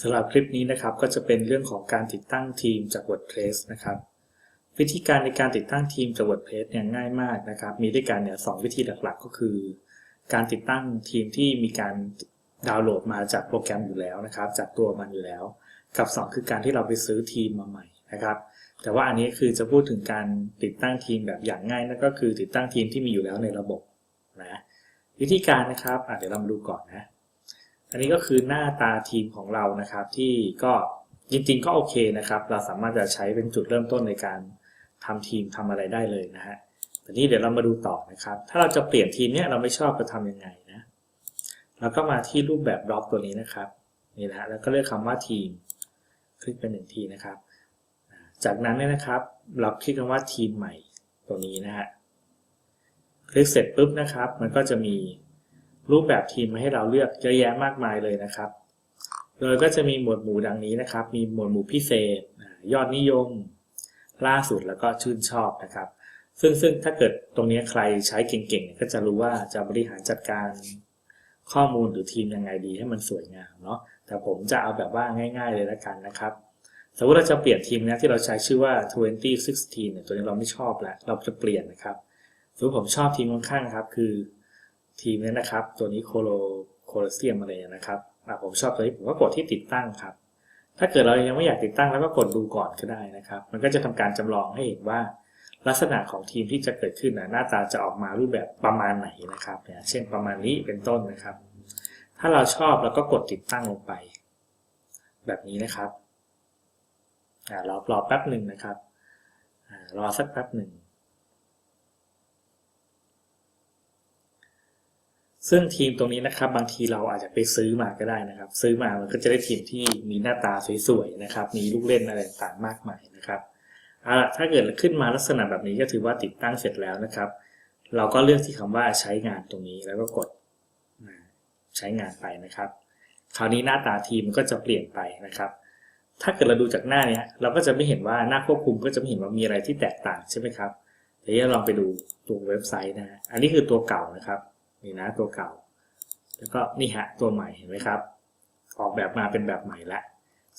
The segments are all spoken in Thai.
สำหรับคลิปนี้นะครับก็จะเป็นเรื่องของการติดตั้งทีมจาก WordPress นะครับ วิธีการในการติดตั้งทีมจาก WordPress เนี่ยง่ายมากนะครับ มีด้วยกันเนี่ยสองวิธีหลักๆ ก็คือ การติดตั้งทีมที่มีการดาวน์โหลดมาจากโปรแกรมอยู่แล้วนะครับ จากตัวมันอยู่แล้ว กับ 2 คือการที่เราไปซื้อทีมมาใหม่นะครับ แต่ว่าอันนี้คือจะพูดถึงการติดตั้งทีมแบบอย่างง่ายนั่นก็คือติดตั้งทีมที่มีอยู่แล้วในระบบนะวิธีการนะครับเดี๋ยวเรามาดูก่อนนะ อันนี้ก็คือหน้าตาทีมของเรานะครับ ที่ก็จริงๆก็โอเคนะครับ เราสามารถจะใช้เป็นจุดเริ่มต้นในการทำทีมทำอะไรได้เลยนะฮะทีนี้เดี๋ยวเรามาดูต่อนะครับ ถ้าเราจะเปลี่ยนทีมเนี้ยเราไม่ชอบจะทำยังไงนะเราก็มาที่รูปแบบบล็อกตัวนี้นะครับนี่นะฮะแล้วก็เลือกคำว่าทีม คลิกเป็นหนึ่งทีนะครับ จากนั้นเนี่ยนะครับ เราคลิกคำว่าทีมใหม่ตัวนี้นะฮะคลิกเสร็จปุ๊บนะครับ มันก็จะมี รูปแบบทีมมาให้เราเลือกเยอะแยะมากมายเลยนะครับ โดยก็จะมีหมวดหมู่ดังนี้นะครับ มีหมวดหมู่พิเศษ ยอดนิยม ล่าสุดแล้วก็ชื่นชอบนะครับ ซึ่งซึ่งถ้าเกิดตรงนี้ใครใช้เก่งๆ ก็จะรู้ว่าจะบริหารจัดการข้อมูลหรือทีมยังไงดีให้มันสวยงามเนาะ แต่ผมจะเอาแบบว่าง่าย ๆ เลยล้วกันนะครับสมมติเราจะเปลี่ยนทีมนะที่เราใช้ชื่อว่า 2016 เนี่ยตัวนี้เราไม่ชอบแล้วเราจะเปลี่ยนนะครับสมมติผมชอบทีมข้างๆครับ คือ ทีมนี้นะครับ ตัวนี้โคโลโคลเซียมอะไรนะครับผมชอบตัวนี้ผมก็กดที่ติดตั้งครับ ถ้าเกิดเรายังไม่อยากติดตั้งแล้วก็กดดูก่อนก็ได้นะครับ มันก็จะทำการจำลองให้เห็นว่า ลักษณะของทีมที่จะเกิดขึ้นนะหน้าตาจะออกมารูปแบบประมาณไหนนะครับเนี่ยเช่นประมาณนี้เป็นต้นนะครับ ถ้าเราชอบเราก็กดติดตั้งลงไป แบบนี้นะครับรอรอแป๊บหนึ่งนะครับรอสักแป๊บหนึ่ง ซึ่งทีมตรงนี้นะครับ บางทีเราอาจจะไปซื้อมาก็ได้นะครับ ซื้อมามันก็จะได้ทีมที่มีหน้าตาสวยๆนะครับ มีลูกเล่นอะไรต่างๆมากมายนะครับเอาล่ะถ้าเกิดขึ้นมาลักษณะแบบนี้ก็ถือว่าติดตั้งเสร็จแล้วนะครับ เราก็เลือกที่คำว่าใช้งานตรงนี้แล้วก็กดใช้งานไปนะครับ คราวนี้หน้าตาทีมก็จะเปลี่ยนไปนะครับ ถ้าเกิดเราดูจากหน้าเนี้ยเราก็จะไม่เห็นว่าหน้าควบคุมก็จะไม่เห็นว่ามีอะไรที่แตกต่างใช่ไหมครับเดี๋ยวลองไปดูตัวเว็บไซต์นะ อันนี้คือตัวเก่านะครับ นี่นะตัวเก่า แล้วก็นี่ฮะตัวใหม่เห็นไหมครับ ออกแบบมาเป็นแบบใหม่ละ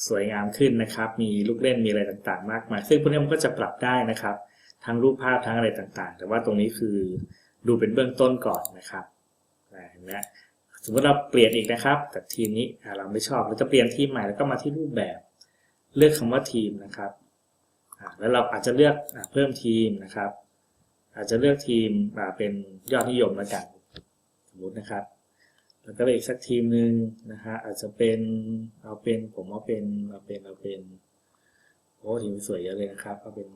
สวยงามขึ้นนะครับ มีลูกเล่นมีอะไรต่างๆ มากมาย ซึ่งพวกนี้มันก็จะปรับได้นะครับ ทั้งรูปภาพทั้งอะไรต่างๆ แต่ว่าตรงนี้คือดูเป็นเบื้องต้นก่อนนะครับเห็นไหมสมมติเราเปลี่ยนอีกนะครับกับทีมนี้เราไม่ชอบเราจะเปลี่ยนทีมใหม่แล้วก็มาที่รูปแบบ เลือกคำว่าทีมนะครับแล้วเราอาจจะเลือกเพิ่มทีมนะครับ อาจจะเลือกทีมเป็นยอดนิยมแล้วกัน มมตินะครับ แล้วก็อีกสักทีมหนึ่งนะฮะอาจจะเป็นเอาเป็นผมเอาเป็นเอาเป็นเอาเป็นโอ้ทีมสวยเยอะเลยนะครับเอาเป็น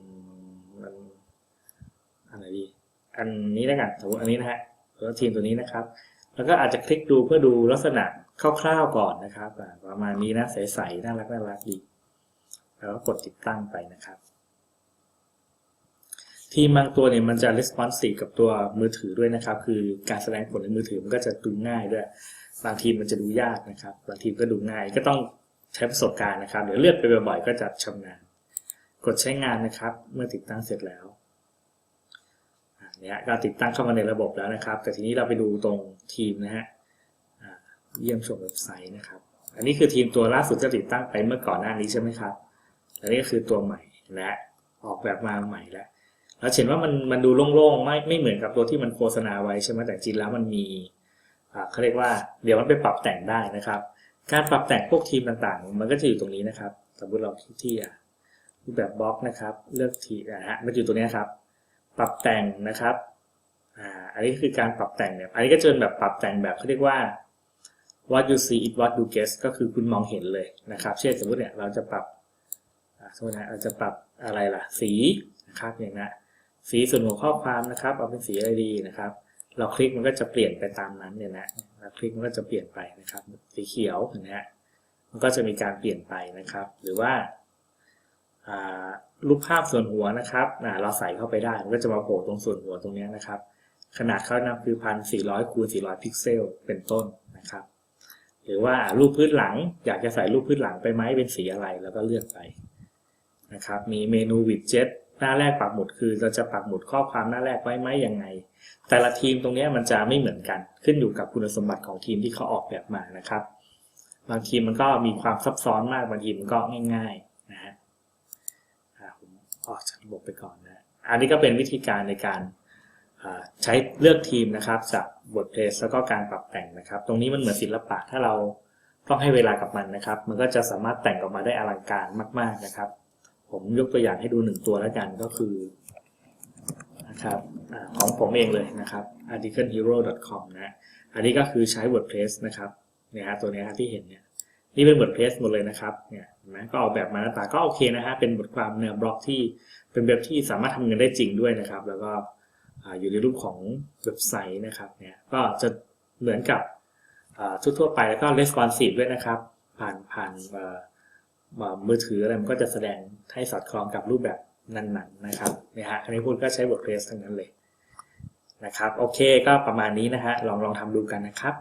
มันอะไรดีอันนี้แล้วกันสมมติอันนี้นะฮะแล้วทีมตัวนี้นะครับ แล้วก็อาจจะคลิกดูเพื่อดูลักษณะคร่าวๆก่อนนะครับประมาณนี้นะใสๆน่ารักน่ารักดีแล้วก็กดติดตั้งไปนะครับ ทีมบางตัวเนี่ยมันจะ responsive กับตัวมือถือด้วยนะครับ คือการแสดงผลในมือถือมันก็จะดูง่ายด้วย บางทีมันจะดูยากนะครับ บางทีก็ดูง่ายก็ต้องใช้ประสบการณ์นะครับเดี๋ยวเลือกไปบ่อยๆ ก็จะชำนาญ กดใช้งานนะครับ เมื่อติดตั้งเสร็จแล้วเนี่ยก็ติดตั้งเข้ามาในระบบแล้วนะครับ แต่ทีนี้เราไปดูตรงทีมนะฮะเยี่ยมชมเว็บไซต์นะครับ อันนี้คือทีมตัวล่าสุดที่ติดตั้งไปเมื่อก่อนหน้านี้ใช่ไหมครับ อันนี้ก็คือตัวใหม่และออกแบบมาใหม่แล้ว เราเห็นว่ามันมันดูโล่งๆไม่ไม่เหมือนกับตัวที่มันโฆษณาไว้ใช่ไหมแต่จริงแล้วมันมีเขาเรียกว่าเดี๋ยวมันไปปรับแต่งได้นะครับ การปรับแต่งพวกทีมต่างๆ มันก็จะอยู่ตรงนี้นะครับ สมมติเราคลิกที่รูปแบบบล็อกนะครับ เลือกทีนะฮะมันอยู่ตรงนี้ครับ ปรับแต่งนะครับอ่าอันนี้คือการปรับแต่งเนี่ยอันนี้ก็จะเป็นแบบปรับแต่งแบบเขาเรียกว่า what you see is what you guess ก็คือคุณมองเห็นเลยนะครับ เช่นสมมติเนี่ยเราจะปรับสมมตินะเราจะปรับอะไรล่ะ สีนะครับอย่างนี้ สีส่วนหัวข้อความนะครับ เอาเป็นสีอะไรดีนะครับ เราคลิกมันก็จะเปลี่ยนไปตามนั้นเนี่ยนะเราคลิกมันก็จะเปลี่ยนไปนะครับ สีเขียวนะฮะมันก็จะมีการเปลี่ยนไปนะครับ หรือว่ารูปภาพส่วนหัวนะครับเราใส่เข้าไปได้มันก็จะมาโผล่ตรงส่วนหัวตรงนี้นะครับ ขนาดเขานะคือพันสี่ร้อยคูณสี่ร้อยพิกเซลเป็นต้นนะครับ หรือว่ารูปพื้นหลัง อยากจะใส่รูปพื้นหลังไปไหมเป็นสีอะไรแล้วก็เลือกไปนะครับ มีเมนูวิดเจ็ต หน้าแรกปักหมุดคือเราจะปักหมุดข้อความหน้าแรกไว้ไหมยังไง แต่ละทีมตรงนี้มันจะไม่เหมือนกัน ขึ้นอยู่กับคุณสมบัติของทีมที่เขาออกแบบมานะครับ บางทีมันก็มีความซับซ้อนมากบางทีมันก็ง่ายๆนะฮะผมออกจากระบบไปก่อนนะอันนี้ก็เป็นวิธีการในการใช้เลือกทีมนะครับจากบทเพลสแล้วก็การปรับแต่งนะครับ ตรงนี้มันเหมือนศิลปะถ้าเราต้องให้เวลากับมันนะครับ มันก็จะสามารถแต่งออกมาได้อลังการมาก ๆนะครับ ผมยกตัวอย่างให้ดูหนึ่งตัวแล้วกันก็คือนะครับอของผมเองเลยนะครับ articlehero.com นะอันนี้ก็คือใช้ WordPress นะครับเนี่ยฮะตัวเนี้ยที่เห็นเนี่ยนี่เป็น WordPress หมดเลยนะครับเนี่ยนไหมก็ออกแบบมาหน้าตาก็โอเคนะฮะเป็นบทความเนื้อบล็อกที่เป็นเว็บที่สามารถทำเงินได้จริงด้วยนะครับ แล้วก็ออยู่ในรูปของเว็บไซต์นะครับเนี่ยก็จะเหมือนกับอ่าทั่วๆไปแล้วก็ responsive ด้วยนะครับ ผ่านผ่าน มือถืออะไรมันก็จะแสดงให้สอดคล้องกับรูปแบบนั้นๆนะครับเนี่ยฮะอันนี้พูดก็ใช้ WordPress ทั้งนั้นเลยนะครับ โอเคก็ประมาณนี้นะฮะลองลองทำดูกันนะครับ